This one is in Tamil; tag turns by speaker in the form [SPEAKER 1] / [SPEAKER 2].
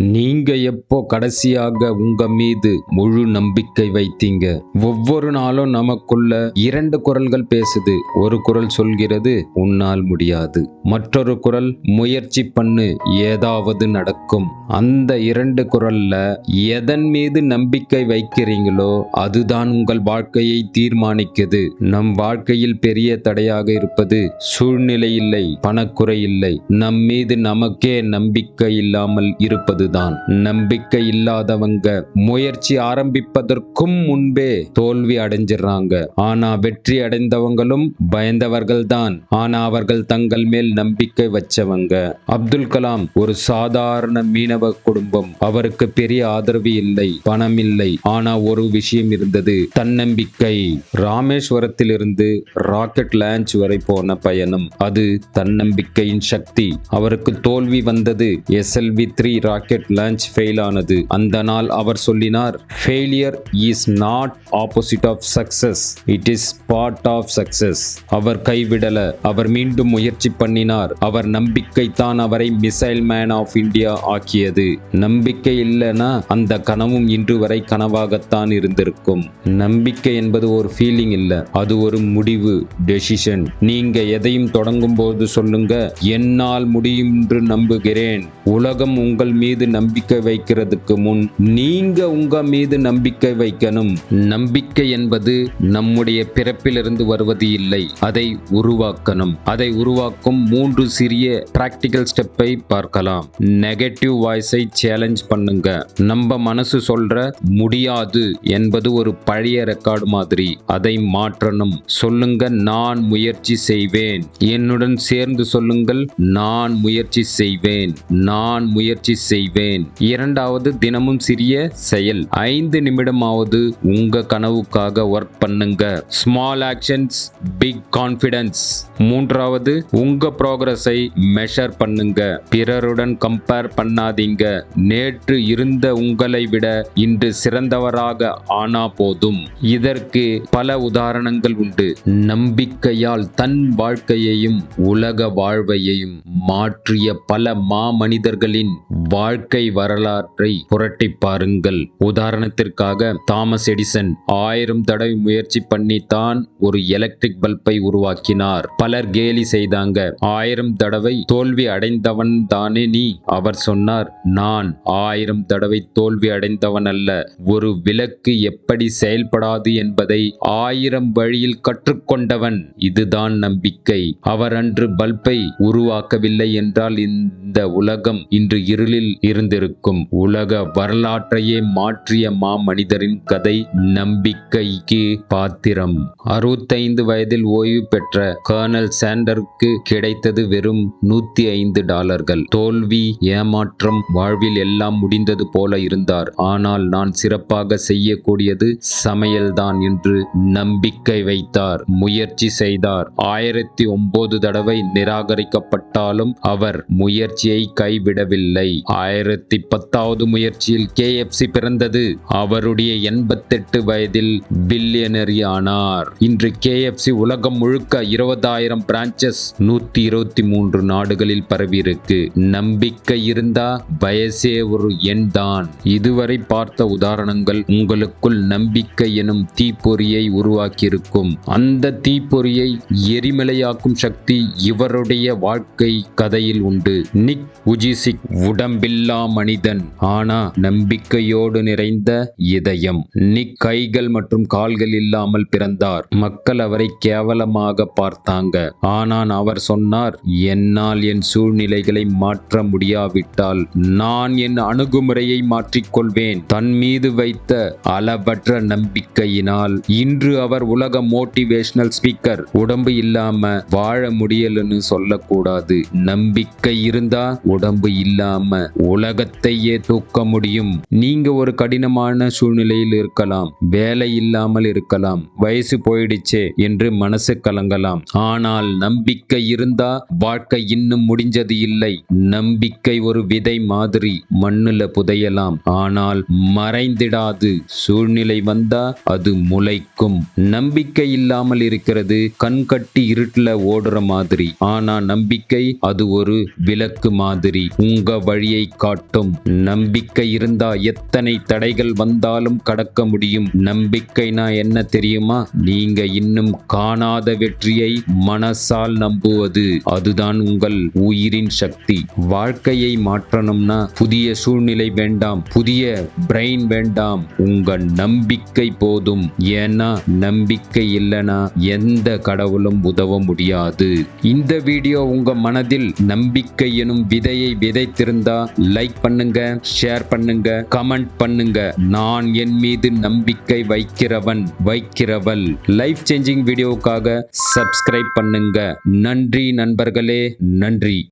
[SPEAKER 1] நீங்கள் எப்போ கடைசியாக உங்க மீது முழு நம்பிக்கை வைத்தீங்க? ஒவ்வொரு நாளும் நமக்குள்ள இரண்டு குரல்கள் பேசுது. ஒரு குரல் சொல்கிறது உன்னால் முடியாது. மற்றொரு குரல் முயற்சி பண்ணு ஏதாவது நடக்கும். அந்த இரண்டு குரல்ல எதன் மீது நம்பிக்கை வைக்கிறீங்களோ அதுதான் உங்கள் வாழ்க்கையை தீர்மானிக்குது. நம் வாழ்க்கையில் பெரிய தடையாக இருப்பது சூழ்நிலை இல்லை பணக்குறை இல்லை. நம் மீது நமக்கே நம்பிக்கை இல்லாமல் இருப்பது இருப்பதுதான் நம்பிக்கை இல்லாதவங்க முயற்சி ஆரம்பிப்பதற்கும் முன்பே தோல்வி அடைஞ்சிடுறாங்க ஆனா வெற்றி அடைந்தவங்களும் பயந்தவர்கள் தான் ஆனா அவர்கள் தங்கள் மேல் நம்பிக்கை வச்சவங்க. அப்துல் கலாம் ஒரு சாதாரண மீனவ குடும்பம். அவருக்கு பெரிய ஆதரவு இல்லை பணம் இல்லை. ஆனா ஒரு விஷயம் இருந்தது தன்னம்பிக்கை. ராமேஸ்வரத்திலிருந்து ராக்கெட் லான்ச் வரை போன பயணம். அது தன்னம்பிக்கையின் சக்தி. அவருக்கு தோல்வி வந்தது SLV three rocket launch fail ஆனது. அந்த நாள் அவர் சொல்லினார் failure is not opposite of success it is part of success அவர் கைவிடல. அவர் மீண்டும் முயற்சி பண்ணினார். அவர் நம்பிக்கை தான் அவரை மிசைல் மேன் ஆஃப் இந்தியா ஆக்கியது. நம்பிக்கை இல்லைன்னா அந்த கனவும் இன்று வரை கனவாகத்தான் இருந்திருக்கும். நம்பிக்கை என்பது ஒரு ஃபீலிங் இல்ல. அது ஒரு முடிவு டெசிஷன் நீங்க எதையும் தொடங்கும் போது சொல்லுங்க என்னால் முடியும் என்று நம்புகிறேன். உலகம் உங்கள் மீது நம்பிக்கை வைக்கிறதுக்கு முன் நீங்க உங்க மீது நம்பிக்கை வைக்கணும். நம்பிக்கை என்பது நம்முடைய பிறப்பிலிருந்து வருவது இல்லை. அதை உருவாக்கணும். அதை உருவாக்கும் மூன்று சிறிய பிராக்டிக்கல் ஸ்டெப்பை பார்க்கலாம். நெகட்டிவ் வாய்ஸை சேலஞ்ச் பண்ணுங்க. நம்ம மனசு சொல்ற முடியாது என்பது ஒரு பழைய ரெக்கார்டு மாதிரி. அதை மாற்றணும். சொல்லுங்க நான் முயற்சி செய்வேன். என்னுடன் சேர்ந்து சொல்லுங்கள் நான் முயற்சி செய்வேன். நான் முயற்சி செய்வேன். இரண்டாவது தினமும் சிறிய செயல். ஐந்து நிமிடமாவது உங்க கனவுக்காக ஒர்க் பண்ணுங்க. ஸ்மால் ஆக்ஷன்ஸ் பிக் கான்ஃபிடன்ஸ் மூன்றாவது உங்க ப்ராக்ரஸை மெஷர் பண்ணுங்க. பிறருடன் கம்பேர் பண்ணாதீங்க. நேற்று இருந்த உங்களை விட இன்று சிறந்தவராக ஆனா போதும். இதற்கு பல உதாரணங்கள் உண்டு. நம்பிக்கையால் தன் வாழ்க்கையையும் உலக வாழ்வையையும் மாற்றிய பல மாமனிதர்களின் வாழ்க்கை வரலாற்றை புரட்டி பாருங்கள். உதாரணத்திற்காக தாமஸ் எடிசன் ஆயிரம் தடவை முயற்சி பண்ணி தான் ஒரு எலக்ட்ரிக் பல்பை உருவாக்கினார். பலர் கேலி செய்தாங்க. ஆயிரம் தடவை தோல்வி அடைந்தவன் தானே நீ? அவர் சொன்னார் நான் ஆயிரம் தடவை தோல்வி அடைந்தவன் அல்ல. ஒரு விளக்கு எப்படி செயல்படாது என்பதை ஆயிரம் வழியில் கற்றுக்கொண்டவன். இதுதான் நம்பிக்கை. அவர் அன்று பல்பை உருவாக்கவில்லை என்றால் இந்த உலகம் இன்று இருளில் இருந்திருக்கும் உலக வரலாற்றையே மாற்றிய மாமனிதரின் கதை நம்பிக்கைக்கு பாத்திரம். அறுபத்தைந்து வயதில் ஓய்வு பெற்ற கர்னல் சாண்டருக்கு கிடைத்தது வெறும் நூத்தி ஐந்து டாலர்கள். தோல்வி ஏமாற்றம் வாழ்வில் எல்லாம் முடிந்தது போல இருந்தார். ஆனால் நான் சிறப்பாக செய்யக்கூடியது சமையல்தான் என்று நம்பிக்கை வைத்தார். முயற்சி செய்தார். ஆயிரத்தி ஒன்பது தடவை நிராகரிக்கப்பட்டாலும் அவர் முயற்சியை கைவிடவில்லை. ஆயிரத்தி பத்தாவது முயற்சியில் கேஎஃப்சி பிறந்தது. அவருடைய எண்பத்தெட்டு வயதில் பில்லியனரி ஆனார். இன்று கேஎஃப்சி உலகம் முழுக்க இருபதாயிரம் பிரான்ச்சஸ் நூத்தி இருபத்தி மூன்று நாடுகளில் பரவியிருக்கு. நம்பிக்கை இருந்தா வயசே ஒரு எண் தான் இதுவரை பார்த்த உதாரணங்கள் உங்களுக்குள் நம்பிக்கை எனும் தீப்பொறியை உருவாக்கியிருக்கும். அந்த தீப்பொறியை எரிமலையாக்கும் சக்தி இவருடைய வாழ்க்கை கதையில் உண்டு. நிக் உஜிசிக் உடம்பில்லா மனிதன் ஆனா நம்பிக்கையோடு நிறைந்த இதயம். நிக் கைகள் மற்றும் கால்கள் இல்லாமல் பிறந்தார். மக்கள் அவரை கேவலமாக பார்த்தாங்க. ஆனால் அவர் சொன்னார் என்னால் என் சூழ்நிலைகளை மாற்ற முடியாவிட்டால் நான் என் அணுகுமுறையை மாற்றிக்கொள்வேன். தன் மீது வைத்த அளவற்ற நம்பிக்கையினால் இன்று அவர் உலக மோட்டிவேஷனல் ஸ்பீக்கர். உடம்பு இல்லாம வாழ முடியலன்னு சொல்லக்கூடாது. நம்பிக்கை இருந்தா உடம்பு இல்லாம உலகத்தையே தூக்க முடியும். நீங்க ஒரு கடினமான சூழ்நிலையில் இருக்கலாம். வேலை இல்லாமல் இருக்கலாம். வயசு போயிடுச்சே என்று மனசு கலங்கலாம். ஆனால் நம்பிக்கை இருந்தா வாழ்க்கை இன்னும் முடிஞ்சது இல்லை. நம்பிக்கை ஒரு விதை மாதிரி மண்ணுல புதையலாம். ஆனால் மறைந்திடாது. சூழ்நிலை வந்தா அது முளைக்கும். நம்பிக்கை இல்லாமல் இருக்கிறது கண்கட்டி இருட்டில் இருட்டுல ஓடுற மாதிரி. ஆனா நம்பிக்கை அது ஒரு விளக்கு மாதிரி. உங்க வழியை கா காட்டும். நம்பிக்கை இருந்தா எத்தனை தடைகள் வந்தாலும் கடக்க முடியும். நம்பிக்கைனா என்ன தெரியுமா? நீங்க இன்னும் காணாத வெற்றியை மனசால் நம்புவது. அதுதான் உங்கள் உயிரின் சக்தி. வாழ்க்கையை மாற்றணும்னா புதிய சூழ்நிலை வேண்டாம். புதிய பிரெயின் வேண்டாம். உங்க நம்பிக்கை போதும். ஏன்னா நம்பிக்கை இல்லைனா எந்த கடவுளும் உதவ முடியாது. இந்த வீடியோ உங்க மனதில் நம்பிக்கை எனும் விதையை விதைத்திருந்தா லைக் பண்ணுங்க ஷேர் பண்ணுங்க கமெண்ட் பண்ணுங்க. நான் என் மீது நம்பிக்கை வைக்கிறவன் வைக்கிறவள். லைஃப் சேஞ்சிங் வீடியோக்காக சப்ஸ்கிரைப் பண்ணுங்க. நன்றி நண்பர்களே நன்றி.